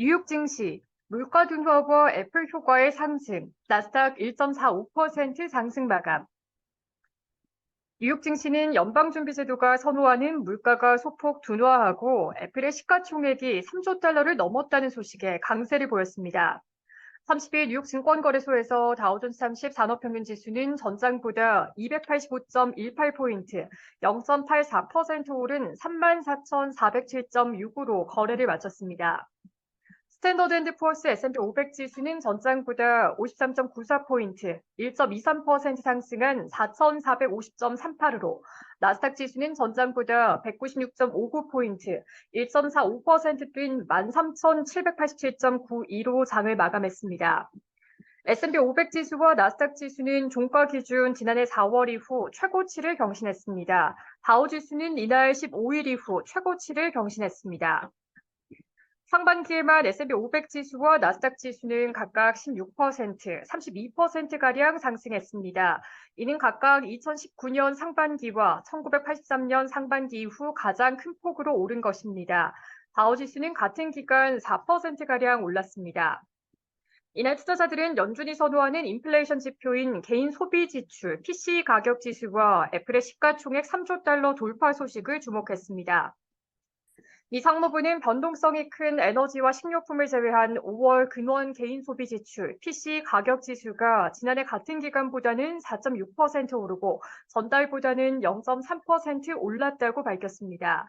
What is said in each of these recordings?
뉴욕 증시, 물가 둔화와 애플 효과의 상승, 나스닥 1.45% 상승 마감. 뉴욕 증시는 연방준비제도가 선호하는 물가가 소폭 둔화하고 애플의 시가총액이 3조 달러를 넘었다는 소식에 강세를 보였습니다. 30일 뉴욕 증권거래소에서 다우존스 30 산업평균 지수는 전장보다 285.18포인트, 0.84% 오른 34,407.6으로 거래를 마쳤습니다. 스탠더드 앤드 푸어스 S&P 500 지수는 전장보다 53.94포인트, 1.23% 상승한 4,450.38으로 나스닥 지수는 전장보다 196.59포인트, 1.45%뛴 13,787.92로 장을 마감했습니다. S&P 500 지수와 나스닥 지수는 종가 기준 지난해 4월 이후 최고치를 경신했습니다. 다우 지수는 이날 15일 이후 최고치를 경신했습니다. 상반기에만 S&P 500 지수와 나스닥 지수는 각각 16%, 32%가량 상승했습니다. 이는 각각 2019년 상반기와 1983년 상반기 이후 가장 큰 폭으로 오른 것입니다. 다우 지수는 같은 기간 4%가량 올랐습니다. 이날 투자자들은 연준이 선호하는 인플레이션 지표인 개인 소비 지출, PC 가격 지수와 애플의 시가총액 3조 달러 돌파 소식을 주목했습니다. 미 상무부는 변동성이 큰 에너지와 식료품을 제외한 5월 근원 개인 소비 지출 PC 가격 지수가 지난해 같은 기간보다는 4.6% 오르고 전달보다는 0.3% 올랐다고 밝혔습니다.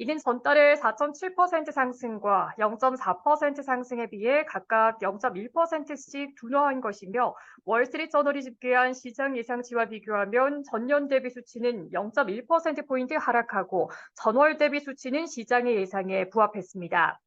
이는 전달의 4.7% 상승과 0.4% 상승에 비해 각각 0.1%씩 둔화한 것이며 월스트리트 저널이 집계한 시장 예상치와 비교하면 전년 대비 수치는 0.1%포인트 하락하고 전월 대비 수치는 시장의 예상에 부합했습니다.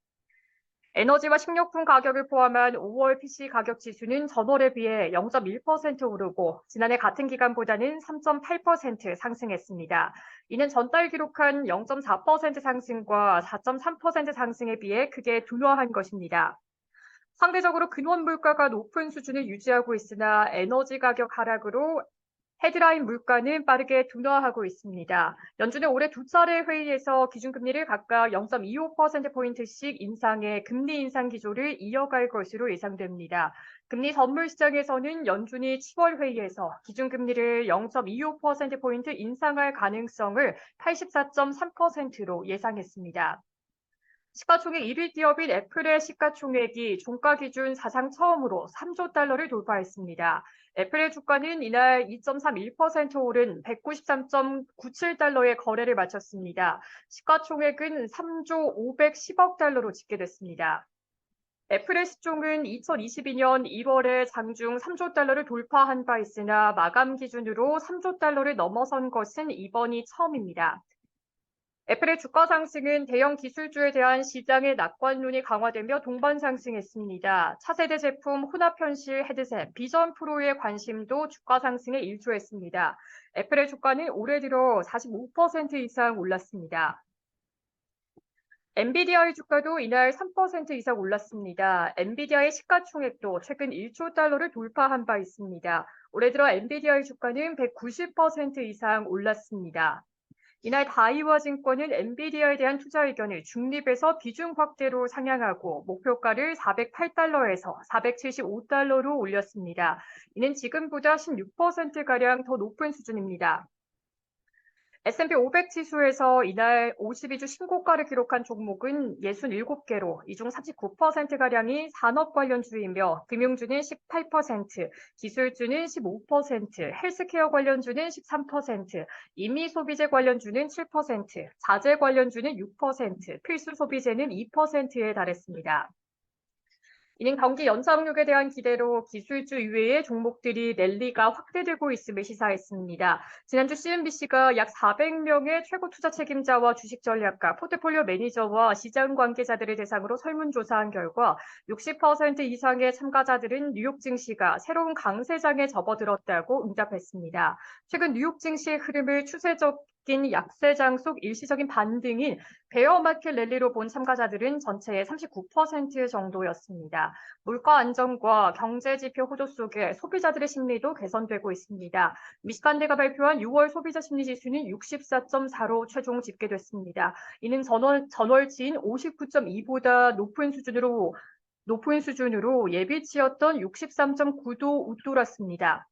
에너지와 식료품 가격을 포함한 5월 PC 가격 지수는 전월에 비해 0.1% 오르고 지난해 같은 기간보다는 3.8% 상승했습니다. 이는 전달 기록한 0.4% 상승과 4.3% 상승에 비해 크게 둔화한 것입니다. 상대적으로 근원 물가가 높은 수준을 유지하고 있으나 에너지 가격 하락으로 헤드라인 물가는 빠르게 둔화하고 있습니다. 연준은 올해 두 차례 회의에서 기준금리를 각각 0.25%포인트씩 인상해 금리 인상 기조를 이어갈 것으로 예상됩니다. 금리 선물 시장에서는 연준이 7월 회의에서 기준금리를 0.25%포인트 인상할 가능성을 84.3%로 예상했습니다. 시가총액 1위 기업인 애플의 시가총액이 종가 기준 사상 처음으로 3조 달러를 돌파했습니다. 애플의 주가는 이날 2.31% 오른 193.97달러의 거래를 마쳤습니다. 시가총액은 3조 510억 달러로 집계됐습니다. 애플의 시총은 2022년 1월에 장중 3조 달러를 돌파한 바 있으나 마감 기준으로 3조 달러를 넘어선 것은 이번이 처음입니다. 애플의 주가 상승은 대형 기술주에 대한 시장의 낙관론이 강화되며 동반 상승했습니다. 차세대 제품 혼합 현실 헤드셋 비전 프로의 관심도 주가 상승에 일조했습니다. 애플의 주가는 올해 들어 45% 이상 올랐습니다. 엔비디아의 주가도 이날 3% 이상 올랐습니다. 엔비디아의 시가총액도 최근 1조 달러를 돌파한 바 있습니다. 올해 들어 엔비디아의 주가는 190% 이상 올랐습니다. 이날 다이와 증권은 엔비디아에 대한 투자 의견을 중립에서 비중 확대로 상향하고 목표가를 408달러에서 475달러로 올렸습니다. 이는 지금보다 16%가량 더 높은 수준입니다. S&P 500 지수에서 이날 52주 신고가를 기록한 종목은 67개로 이 중 39%가량이 산업 관련주이며 금융주는 18%, 기술주는 15%, 헬스케어 관련주는 13%, 임미 소비재 관련주는 7%, 자재 관련주는 6%, 필수 소비재는 2%에 달했습니다. 이는 경기 연착륙에 대한 기대로 기술주 이외의 종목들이 랠리가 확대되고 있음을 시사했습니다. 지난주 CNBC가 약 400명의 최고 투자 책임자와 주식 전략가, 포트폴리오 매니저와 시장 관계자들을 대상으로 설문조사한 결과 60% 이상의 참가자들은 뉴욕 증시가 새로운 강세장에 접어들었다고 응답했습니다. 최근 뉴욕 증시의 흐름을 추세적 바뀐 약세 장 속 일시적인 반등인 베어마켓 랠리로 본 참가자들은 전체의 39% 정도였습니다. 물가 안정과 경제 지표 호조 속에 소비자들의 심리도 개선되고 있습니다. 미시간대가 발표한 6월 소비자 심리 지수는 64.4로 최종 집계됐습니다. 이는 전월, 전월치인 59.2보다 높은 수준으로 높은 수준으로 예비치였던 63.9도 웃돌았습니다.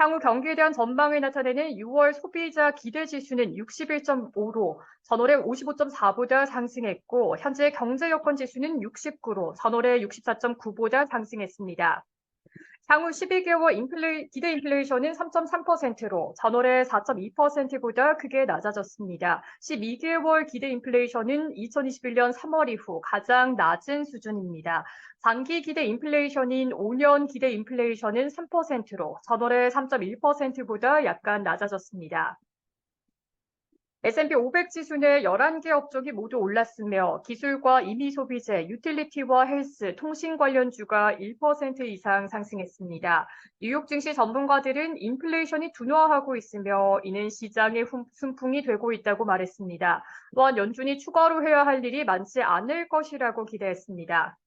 향후 경기에 대한 전망을 나타내는 6월 소비자 기대 지수는 61.5로 전월의 55.4보다 상승했고 현재 경제 여건 지수는 69로 전월의 64.9보다 상승했습니다. 향후 12개월 인플레, 기대 인플레이션은 3.3%로 전월의 4.2%보다 크게 낮아졌습니다. 12개월 기대 인플레이션은 2021년 3월 이후 가장 낮은 수준입니다. 장기 기대 인플레이션인 5년 기대 인플레이션은 3%로 전월의 3.1%보다 약간 낮아졌습니다. S&P 500 지수 내 11개 업종이 모두 올랐으며 기술과 임의 소비재, 유틸리티와 헬스, 통신 관련주가 1% 이상 상승했습니다. 뉴욕 증시 전문가들은 인플레이션이 둔화하고 있으며 이는 시장의 순풍이 되고 있다고 말했습니다. 또한 연준이 추가로 해야 할 일이 많지 않을 것이라고 기대했습니다.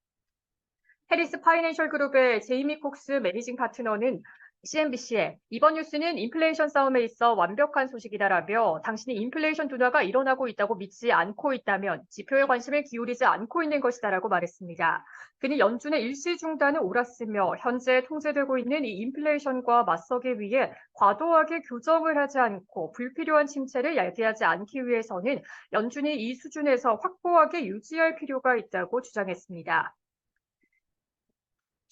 해리스 파이낸셜 그룹의 제이미 콕스 매니징 파트너는 CNBC에 이번 뉴스는 인플레이션 싸움에 있어 완벽한 소식이다라며 당신이 인플레이션 둔화가 일어나고 있다고 믿지 않고 있다면 지표에 관심을 기울이지 않고 있는 것이다라고 말했습니다. 그는 연준의 일시 중단을 옳았으며 현재 통제되고 있는 이 인플레이션과 맞서기 위해 과도하게 교정을 하지 않고 불필요한 침체를 야기하지 않기 위해서는 연준이 이 수준에서 확고하게 유지할 필요가 있다고 주장했습니다.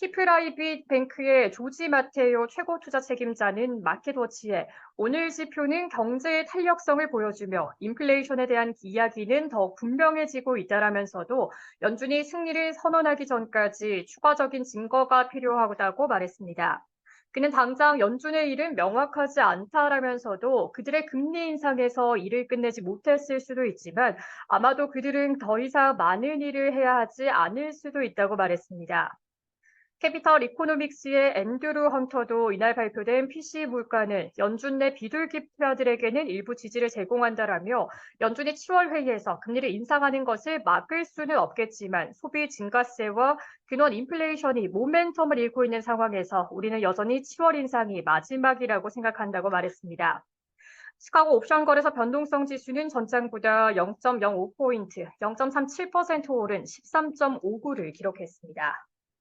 키프라이빗 뱅크의 조지 마테오 최고 투자 책임자는 마켓워치에 오늘 지표는 경제의 탄력성을 보여주며 인플레이션에 대한 이야기는 더 분명해지고 있다라면서도 연준이 승리를 선언하기 전까지 추가적인 증거가 필요하다고 말했습니다. 그는 당장 연준의 일은 명확하지 않다라면서도 그들의 금리 인상에서 일을 끝내지 못했을 수도 있지만 아마도 그들은 더 이상 많은 일을 해야 하지 않을 수도 있다고 말했습니다. 캐피털 이코노믹스의 앤드루 헌터도 이날 발표된 PC 물가는 연준 내 비둘기파들에게는 일부 지지를 제공한다라며 연준이 7월 회의에서 금리를 인상하는 것을 막을 수는 없겠지만 소비 증가세와 근원 인플레이션이 모멘텀을 잃고 있는 상황에서 우리는 여전히 7월 인상이 마지막이라고 생각한다고 말했습니다. 시카고 옵션 거래소 변동성 지수는 전장보다 0.05포인트, 0.37% 오른 13.59를 기록했습니다.